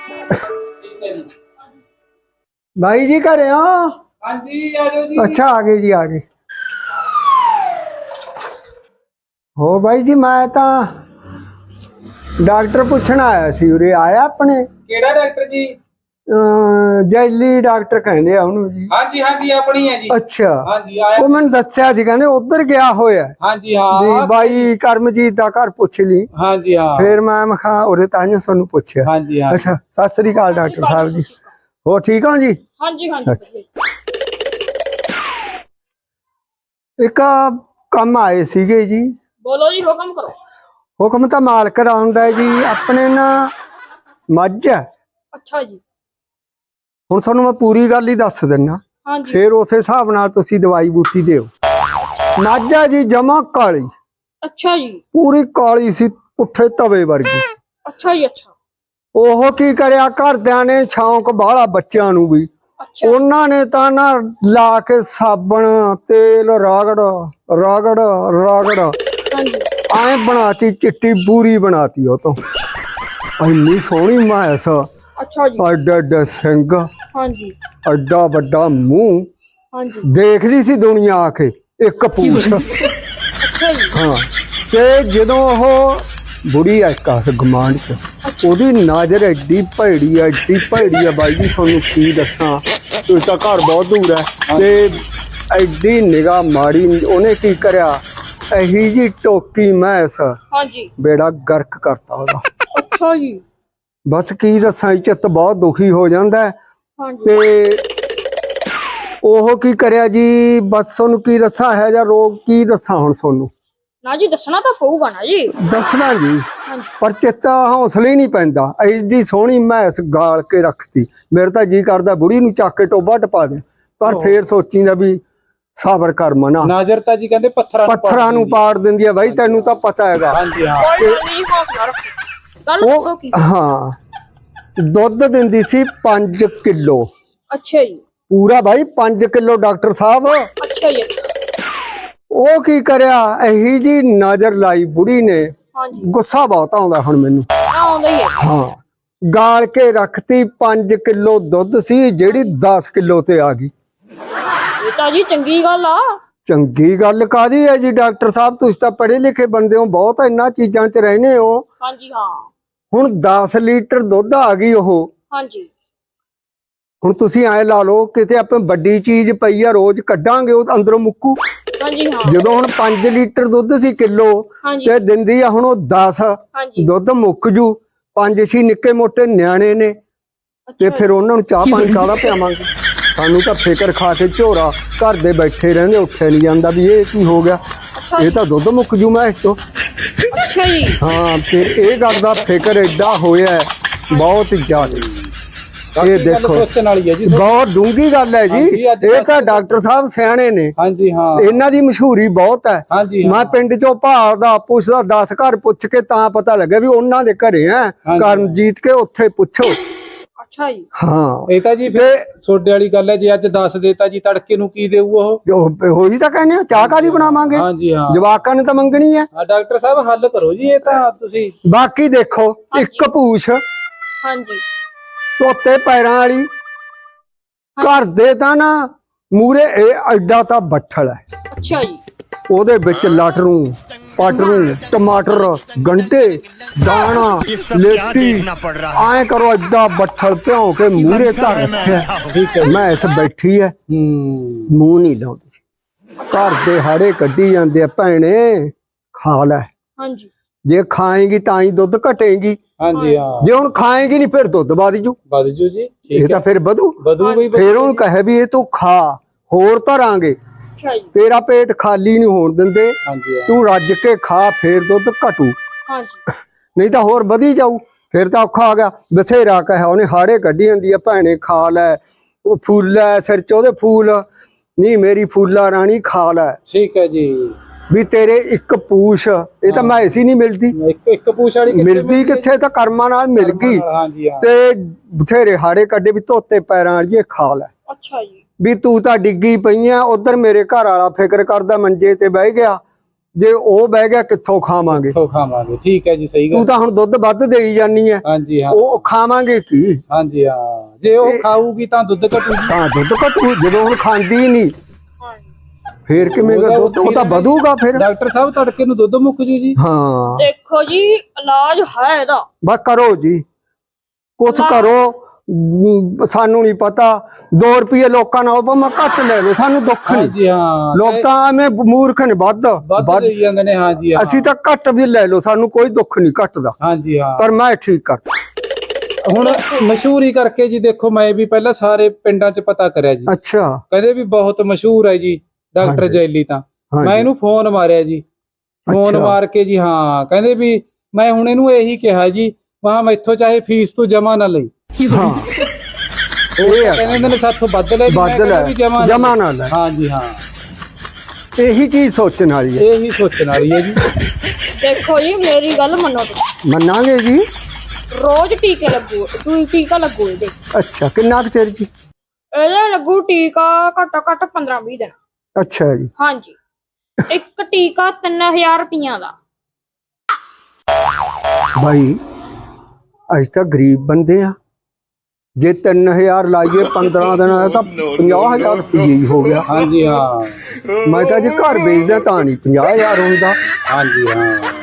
ਹੈ ਜੀ ਭਾਈ ਜੀ ਘਰੇ ਆ ਹਾਂਜੀ ਆ ਜਾਓ ਜੀ। ਅੱਛਾ ਆ ਗਏ ਜੀ ਆ ਗਏ। ਹੋ ਭਾਈ ਜੀ ਮੈਂ ਤਾਂ ਡਾਕਟਰ ਪੁੱਛਣ ਆਇਆ ਸੀ ਉਰੇ ਆਇਆ ਆਪਣੇ? ਕਿਹੜਾ ਡਾਕਟਰ ਜੀ? ਜੈਲੀ ਡਾਕਟਰ ਕਹਿੰਦੇ ਆ ਉਹਨੂੰ ਜੀ। ਹਾਂਜੀ ਹਾਂਜੀ ਆਪਣੀ ਹੈ ਜੀ। ਅੱਛਾ। ਹਾਂਜੀ ਆਇਆ ਉਹ ਮੈਨੂੰ ਦੱਸਿਆ ਸੀ ਕਹਿੰਦੇ ਉਧਰ ਗਿਆ ਹੋਇਆ। ਹੈ। ਹਾਂਜੀ ਵੀ ਹਾਂ ਬਾਈ ਕਰਮਜੀਤ ਦਾ ਘਰ ਪੁੱਛ ਲਈ। ਹਾਂਜੀ ਹਾਂ। ਫੇਰ ਮੈਂ ਮਖਾ ਉਹਦੇ ਤਾਂ ਤੁਹਾਨੂੰ ਪੁੱਛਿਆ। ਹਾਂਜੀ ਹਾਂ। ਅੱਛਾ ਸਤਿ ਸ੍ਰੀ ਅਕਾਲ ਡਾਕਟਰ ਸਾਹਿਬ ਜੀ। ਹੋ ਠੀਕ ਹੋ ਜੀ? ਹਾਂਜੀ ਹਾਂਜੀ ਅੱਛਾ। ਇੱਕ ਕੰਮ ਆਏ ਸੀਗੇ ਜੀ। ਬੋਲੋ ਜੀ ਹੁਕਮ ਕਰੋ। ਹੁਕਮ ਤਾਂ ਮਾਲਕ ਦਾ ਹੁੰਦਾ ਹੈ ਜੀ ਆਪਣੇ ਨਾ ਮੱਝ ਅੱਛਾ ਜੀ। ਹੁਣ ਤੁਹਾਨੂੰ ਮੈਂ ਪੂਰੀ ਗੱਲ ਹੀ ਦੱਸ ਦਿੰਨਾ। ਫੇਰ ਉਸੇ ਹਿਸਾਬ ਨਾਲ ਤੁਸੀਂ ਦਵਾਈ ਬੂਟੀ ਦਿਓ। ਹੈ ਜੀ ਜਮਾ ਕਾਲੀ। ਅੱਛਾ ਜੀ। ਪੂਰੀ ਕਾਲੀ ਸੀ ਪੁੱਠੇ ਤਵੇ ਵਰਗੀ। ਅੱਛਾ ਜੀ ਅੱਛਾ। ਉਹ ਕੀ ਕਰਿਆ ਘਰਦਿਆਂ ਨੇ ਸ਼ੌਂਕ ਬਾਹਲਾ ਬੱਚਿਆਂ ਨੂੰ ਵੀ। ਉਹਨਾਂ ਨੇ ਤਾਂ ਨਾ ਲਾ ਕੇ ਸਾਬਣ ਤੇਲ ਰਗੜ ਰਗੜ ਰਗੜ। ਐ ਬਣਾਤੀ ਚਿੱਟੀ ਬੂਰੀ ਬਣਾਤੀ ਉਹ ਤੋਂ। ਇੰਨੀ ਸੋਹਣੀ ਮੈਸ। ਅੱਛਾ ਜੀ। ਅੱਡਾ ਅੱਡਾ ਸਿੰਘ। ਹਾਂਜੀ। ਅੱਡਾ ਵੱਡਾ ਮੂੰਹ। ਹਾਂਜੀ। ਦੇਖਦੀ ਸੀ ਦੁਨੀਆ ਆ ਕੇ ਇੱਕ ਪੂਛ। ਅੱਛਾ ਜੀ। ਹਾਂ। ਤੇ ਜਦੋਂ ਉਹ ਬੁੜੀ ਆ ਕਾਸ ਗਮਾਂਡ ਚ ਉਹਦੀ ਨਜ਼ਰ ਐਡੀ ਭੈੜੀ ਆ ਐਡੀ ਭੈੜੀ ਆ ਬਾਈ ਜੀ ਤੁਹਾਨੂੰ ਕੀ ਦੱਸਾਂ? ਤੁਸੀਂ ਤਾਂ ਘਰ ਬਹੁਤ ਦੂਰ ਹੈ ਤੇ ਐਡੀ ਨਿਗਾਹ ਮਾੜੀ ਉਹਨੇ ਕੀ ਕਰਿਆ? ਇਹੀ ਜੀ ਟੋਕੀ ਮੈਸ ਹਾਂਜੀ। ਬੇੜਾ ਗਰਕ ਕਰਤਾ ਉਹਦਾ। ਅੱਛਾ ਜੀ। ਬਸ ਕੀ ਦੱਸਾਂ ਇਹ ਚਿੱਤ ਬਹੁਤ ਦੁਖੀ ਹੋ ਜਾਂਦਾ ਤੇ ਉਹ ਕੀ ਕਰਿਆ ਜੀ ਬਸ ਉਹਨੂੰ ਕੀ ਦੱਸਾਂ ਹੈ ਜਾਂ ਰੋਗ ਕੀ ਦੱਸਾਂ ਹੁਣ ਤੁਹਾਨੂੰ? ਨਾ ਜੀ ਦੱਸਣਾ ਤਾਂ ਪਊਗਾ ਨਾ ਜੀ। ਦੱਸਣਾ ਜੀ ਪਰ ਚਿੱਤਾ ਹੌਸਲੇ ਹੀ ਨਹੀਂ ਪੈਂਦਾ। ਐਡੀ ਸੋਹਣੀ ਮੈਸ ਗਾਲ ਕੇ ਰੱਖਤੀ। ਮੇਰੇ ਤਾਂ ਜੀ ਕਰਦਾ ਬੁੜੀ ਨੂੰ ਚੱਕ ਕੇ ਟੋਬਾ ਟਪਾ ਦੇ। ਪਰ ਫੇਰ ਸੋਚੀਂਦਾ ਵੀ ਸਬਰ ਕਰ ਮਨਾ। ਨਾਜ਼ਰ ਤਾਂ ਜੀ ਕਹਿੰਦੇ ਪੱਥਰਾਂ ਨੂੰ ਪੱਥਰਾਂ ਨੂੰ ਪਾੜ ਦਿੰਦੀ ਹੈ। ਬਾਈ ਤੈਨੂੰ ਤਾਂ ਪਤਾ ਹੈਗਾ। ਹਾਂਜੀ ਹਾਂ। ਕੋਈ ਗੱਲ ਨਹੀਂ ਹੌਸਲਾ ਰੱਖੋ। ਗੱਲ ਉਹ ਦੱਸੋ ਕੀ। ਹਾਂ। ਦੁੱਧ ਦਿੰਦੀ ਸੀ 5 ਕਿਲੋ। ਅੱਛਾ ਜੀ। ਪੂਰਾ ਬਾਈ 5 ਕਿਲੋ ਡਾਕਟਰ ਸਾਹਿਬ। ਅੱਛਾ ਜੀ। ਉਹ ਕੀ ਕਰਿਆ? ਇਹੀ ਜੀ ਨਜ਼ਰ ਲਾਈ ਬੁੜੀ ਨੇ। ਹਾਂਜੀ। ਗੁੱਸਾ ਬਹੁਤ ਆਉਂਦਾ ਹੁਣ ਮੈਨੂੰ। ਆਉਂਦਾ ਹੀ ਹੈ। ਹਾਂ। ਗਾਲ ਕੇ ਰੱਖਤੀ 5 ਕਿਲੋ ਦੁੱਧ ਸੀ ਜਿਹੜੀ 10 ਕਿਲੋ ਤੇ ਆ ਗਈ। ਇਹ ਤਾਂ ਜੀ ਚੰਗੀ ਗੱਲ ਆ। ਚੰਗੀ ਗੱਲ ਕਾਦੀ ਹੈ ਜੀ ਡਾਕਟਰ ਸਾਹਿਬ? ਤੁਸੀਂ ਤਾਂ ਪੜ੍ਹੇ ਲਿਖੇ ਬੰਦੇ ਹੋ ਬਹੁਤ ਇਹਨਾਂ ਚੀਜ਼ਾਂ 'ਚ ਰਹਿੰਦੇ ਹੋ। ਹਾਂਜੀ ਹਾਂ। ਹੁਣ 10 ਲੀਟਰ ਦੁੱਧ ਆ ਗਈ ਉਹ। ਹਾਂਜੀ। ਹੁਣ ਤੁਸੀਂ ਐ ਲਾ ਲਓ ਕਿਤੇ ਆਪਾਂ ਵੱਡੀ ਚੀਜ਼ ਪਈ ਆ ਰੋਜ਼ ਕੱਢਾਂਗੇ ਉਹ ਅੰਦਰੋਂ ਮੁੱਕੂ। ਹਾਂਜੀ ਹਾਂ। ਜਦੋਂ ਹੁਣ 5 ਲੀਟਰ ਦੁੱਧ ਸੀ ਕਿਲੋ ਤੇ ਦਿੰਦੀ ਆ ਹੁਣ ਉਹ 10 ਹਾਂਜੀ। ਦੁੱਧ ਮੁੱਕ ਜੂ। ਪੰਜ ਛੇ ਨਿੱਕੇ ਮੋਟੇ ਨਿਆਣੇ ਨੇ। ਤੇ ਫਿਰ ਉਹਨਾਂ ਨੂੰ ਚਾਹ ਪਾਣੀ ਕਾਹਦਾ ਪਿਆਵਾਂਗੇ? ਸਾਨੂੰ ਤਾਂ ਫਿਕਰ ਖਾ ਕੇ ਝੋਰਾ। ਘਰ ਦੇ ਬੈਠੇ ਰਹਿੰਦੇ ਉੱਠੇ ਨਹੀਂ ਜਾਂਦਾ ਵੀ ਇਹ ਕੀ ਹੋ ਗਿਆ। ਇਹ ਤਾਂ ਦੁੱਧ ਮੁੱਕ ਜੂ ਮੈਂ ਇਸ ਤੋਂ ਅੱਛਾ ਜੀ। ਹਾਂ ਫਿਰ ਇਹ ਗੱਲ ਦਾ ਫਿਕਰ ਐਡਾ ਹੋਇਆ ਹੈ, ਬਹੁਤ ਜ਼ਿਆਦਾ। ਬਾਕੀ ਇਹ ਗੱਲ ਦੇਖੋ ਸੋਚਣ ਵਾਲੀ ਹੈ ਜੀ ਬਹੁਤ ਡੂੰਗੀ ਗੱਲ ਹੈ ਜੀ। ਹਾਂਜੀ, ਅੱਜ ਇਹ ਤਾਂ ਡਾਕਟਰ ਸਾਹਿਬ ਸਿਆਣੇ ਨੇ। ਹਾਂਜੀ ਹਾਂ। ਇਹਨਾਂ ਦੀ ਮਸ਼ਹੂਰੀ ਬਹੁਤ ਹੈ। ਹਾਂਜੀ ਹਾਂ। ਮੈਂ ਪਿੰਡ ਚੋਂ ਭਾਲਦਾ ਪੁੱਛਦਾ 10 ਘਰ ਪੁੱਛ ਕੇ ਤਾਂ ਪਤਾ ਲੱਗਿਆ ਵੀ ਉਹਨਾਂ ਦੇ ਘਰੇ ਆ ਹਾਂਜੀ। ਕਰਮਜੀਤ ਕੇ ਉੱਥੇ ਪੁੱਛੋ। ਅੱਛਾ ਜੀ। ਹਾਂ। ਇਹ ਤਾਂ ਜੀ ਫਿਰ ਸੋਡੇ ਵਾਲੀ ਗੱਲ ਹੈ ਜੇ ਅੱਜ ਦੱਸ ਦੇਤਾ ਜੀ ਤੜਕੇ ਨੂੰ ਕੀ ਦੇਊ ਉਹ? ਹੋਈ ਤਾਂ ਕਹਿੰਦੇ ਆ, ਚਾਹ ਕਾਦੀ ਬਣਾਵਾਂਗੇ? ਹਾਂਜੀ ਹਾਂ। ਜਵਾਕਾਂ ਨੇ ਤਾਂ ਮੰਗਣੀ ਹੈ। ਹਾਂ ਡਾਕਟਰ ਸਾਹਿਬ ਹੱਲ ਕਰੋ ਜੀ ਇਹ ਤਾਂ ਤੁਸੀਂ। ਬਾਕੀ ਦੇਖੋ ਇੱਕ ਪੂਛ। ਹਾਂਜੀ। ਧੋਤੇ ਪੈਰਾਂ ਵਾਲੀ। ਘਰ ਦੇ ਤਾਂ ਨਾ ਮੂਰੇ ਇਹ ਐਡਾ ਤਾਂ ਬੱਠਲ ਹੈ। ਅੱਛਾ ਜੀ। ਉਹਦੇ ਵਿੱਚ ਲਟਰੂ ਪਟਰੂ ਟਮਾਟਰ ਗੰਢੇ ਦਾਣਾ ਲੇਟੀ। ਐ ਕਰੋ ਐਡਾ ਬੱਠਲ ਭਿਉਂ ਕੇ ਮੂਰੇ ਧਰ ਰੱਖਿਆ। ਠੀਕ ਹੈ। ਮੈਂ ਇਸ ਬੈਠੀ ਐ। ਹੂੰ। ਮੂੰਹ ਨਹੀਂ ਲਾਉਂਦੀ। ਘਰ ਦੇ ਹਾੜੇ ਕੱਢੀ ਜਾਂਦੇ ਆ ਭੈਣੇ ਖਾ ਲੈ। ਹਾਂਜੀ। ਜੇ ਖਾਏਗੀ ਤਾਂ ਹੀ ਦੁੱਧ ਘਟੇਗੀ। ਹਾਂਜੀ ਹਾਂ। ਜੇ ਹੁਣ ਖਾਏਗੀ ਨਹੀਂ ਫਿਰ ਦੁੱਧ ਵਧ ਜੂ। ਬਦ ਜੂ ਜੀ ਇਹ ਠੀਕ ਹੈ। ਤਾਂ ਫਿਰ ਵਧੂ। ਵਧੂ ਵੀ ਫਿਰ ਉਹਨੂੰ ਕਹੇ ਵੀ ਇਹ ਤੂੰ ਖਾ ਹੋਰ ਧਰਾਂਗੇ। ਅੱਛਾ ਜੀ। ਤੇਰਾ ਪੇਟ ਖਾਲੀ ਨਹੀਂ ਹੋਣ ਦਿੰਦੇ। ਹਾਂਜੀ ਤੂੰ ਰੱਜ ਕੇ ਖਾ ਫਿਰ ਦੁੱਧ ਘਟੂ। ਹਾਂਜੀ। ਨਹੀਂ ਤਾਂ ਹੋਰ ਵਧੀ ਜਾਊ। ਫਿਰ ਤਾਂ ਔਖਾ ਆ ਗਿਆ। ਬਥੇਰਾ ਕਹੇ ਉਹਨੇ ਹਾੜੇ ਕੱਢੀ ਜਾਂਦੀ ਆ ਭੈਣੇ ਖਾ ਲੈ। ਉਹ ਫੁੱਲ ਐ ਸਿਰ ਚ ਉਹਦੇ ਫੂਲ। ਨਹੀਂ ਮੇਰੀ ਫੂਲਾ ਰਾਣੀ ਖਾ ਲੈ। ਠੀਕ ਹੈ ਜੀ। ਵੀ ਤੇਰੇ ਇੱਕ ਪੂਛ ਇਹ ਤਾਂ ਮੈਂ ਐਸੀ ਨਹੀਂ ਮਿਲਦੀ। ਇੱਕ ਇੱਕ ਪੂਛ ਵਾਲੀ ਕਿੱਥੇ ਮਿਲਦੀ? ਕਿੱਥੇ? ਤਾਂ ਕਰਮਾਂ ਨਾਲ ਮਿਲ ਗਈ। ਤੇ ਬਥੇਰੇ ਹਾੜੇ ਕੱਢੇ ਵੀ ਧੋਤੇ ਪੈਰਾਂ ਵਾਲੀ ਖਾ ਲੈ। ਅੱਛਾ ਜੀ। ਵੀ ਤੂੰ ਤਾਂ ਡਿੱਗੀ ਪਈ ਆ ਉਧਰ ਮੇਰੇ ਘਰ ਵਾਲਾ ਫਿਕਰ ਕਰਦਾ ਮੰਜੇ ਤੇ ਬਹਿ ਗਿਆ। ਜੇ ਉਹ ਬਹਿ ਗਿਆ ਕਿੱਥੋਂ ਖਾਵਾਂਗੇ? ਖੋ ਖਾਵਾਂਗੇ? ਠੀਕ ਹੈ ਜੀ ਸਹੀ ਤੂੰ ਗੱਲ। ਤਾਂ ਹੁਣ ਦੁੱਧ ਵੱਧ ਦੇਈ ਜਾਨੀ ਐ ਹਾਂਜੀ ਹਾਂ। ਉਹ ਖਾਵਾਂਗੇ ਕੀ? ਹਾਂਜੀ ਹਾਂ। ਜੇ ਉਹ ਖਾਊਗੀ ਤਾਂ ਦੁੱਧ ਘਟੂ ਤਾਂ ਦੁੱਧ ਘਟੂ ਜਦੋਂ ਹੁਣ ਖਾਂਦੀ ਹੀ ਨਹੀਂ। ਫੇਰ ਕਿਵੇਂ ਉਹਦਾ ਦੁੱਧ? ਉਹ ਤਾਂ ਵਧੂਗਾ ਫਿਰ। ਡਾਕਟਰ ਸਾਹਿਬ ਤੜਕੇ ਨੂੰ ਦੁੱਧ ਮੁੱਕ ਜੂ ਜੀ। ਹਾਂ। ਦੇਖੋ ਜੀ ਇਲਾਜ ਹੈ ਇਹਦਾ। ਬਸ ਕਰੋ ਜੀ। ਕੁਛ ਕਰੋ ਅਮ, ਸਾਨੂੰ ਨਹੀਂ ਪਤਾ। 2 ਰੁਪਏ ਲੋਕਾਂ ਨਾਲ ਭਾਵੇਂ ਘੱਟ ਲੈ ਲਓ ਸਾਨੂੰ ਦੁੱਖ ਨਹੀਂ। ਹਾਂਜੀ ਹਾਂ ਲੋਕ ਤਾਂ ਐਵੇਂ ਮੂਰਖ ਨੇ ਵੱਧ ਵੱਧ ਵੱਧ- ਦੇਈ ਜਾਂਦੇ ਨੇ ਹਾਂਜੀ ਹਾਂ। ਅਸੀਂ ਤਾਂ ਘੱਟ ਵੀ ਲੈ ਲਓ ਸਾਨੂੰ ਕੋਈ ਦੁੱਖ ਨਹੀਂ ਘਟਦਾ। ਹਾਂਜੀ ਹਾਂ। ਪਰ ਮੈਂ ਠੀਕ ਕਰ ਹੁਣ ਮਸ਼ਹੂਰੀ ਕਰਕੇ ਜੀ ਦੇਖੋ ਮੈਂ ਵੀ ਪਹਿਲਾਂ ਸਾਰੇ ਪਿੰਡਾਂ 'ਚ ਪਤਾ ਕਰਿਆ ਜੀ। ਅੱਛਾ। ਕਹਿੰਦੇ ਵੀ ਬਹੁਤ ਮਸ਼ਹੂਰ ਹੈ ਜੀ ਡਾਕਟਰ ਹਾਂਜੀ। ਜੈਲੀ ਤਾਂ। ਹਾਂਜੀ। ਮੈਂ ਇਹਨੂੰ ਫੋਨ ਮਾਰਿਆ ਜੀ। ਫੋਨ ਅੱਛਾ। ਮਾਰ ਕੇ ਜੀ ਹਾਂ ਕਹਿੰਦੇ ਵੀ ਮੈਂ ਹੁਣ ਇਹਨੂੰ ਇਹੀ ਕਿਹਾ ਜੀ ਵਾਹ ਮੈਥੋਂ ਚਾਹੇ ਫੀਸ ਤੂੰ ਜਮਾ ਨਾ ਲਈ। ਹਾਂ। ਇਹ ਆ। ਕਹਿੰਦੇ ਨੇ ਸਾਥੋਂ ਵੱਧ ਲੈ ਜੀ, ਮੈਂ ਵੱਧ ਲੈ ਵੀ ਜਮਾ ਜਮਾ ਨਾ ਲੈ। ਹਾਂਜੀ ਹਾਂ। ਇਹੀ ਚੀਜ਼ ਸੋਚਣ ਵਾਲੀ ਹੈ। ਇਹੀ ਸੋਚਣ ਵਾਲੀ ਹੈ ਜੀ। ਦੇਖੋ ਜੀ ਮੇਰੀ ਗੱਲ ਮੰਨੋ ਤੁਸੀਂ। ਮੰਨਾਂਗੇ ਜੀ। ਰੋਜ਼ ਟੀਕੇ ਲੱਗੂ ਦੂਈ ਟੀਕਾ ਲੱਗੂ ਇਹਦੇ। ਅੱਛਾ ਕਿੰਨਾ ਕੁ ਚਿਰ ਜੀ? ਇਹਦਾ ਲੱਗੂ ਟੀਕਾ ਘੱਟੋ ਘੱਟ 15 20 ਦਿਨ। ਅੱਛਾ ਜੀ। ਹਾਂਜੀ। ਇੱਕ ਟੀਕਾ 3000 ਰੁਪਈਆ ਦਾ। ਭਾਈ ਅਸੀਂ ਤਾਂ ਗਰੀਬ ਬੰਦੇ ਆ। ਜੇ 3000 ਲਾਈਏ 15 ਦਿਨ ਆ ਤਾਂ 50000 ਰੁਪਏ ਹੀ ਹੋ ਗਿਆ। ਹਾਂਜੀ ਹਾਂ। ਮੈਂ ਤਾਂ ਜੇ ਘਰ ਵੇਚਦਾ ਤਾਂ ਨਹੀਂ 50000 ਹੁੰਦਾ। ਹਾਂਜੀ ਹਾਂ।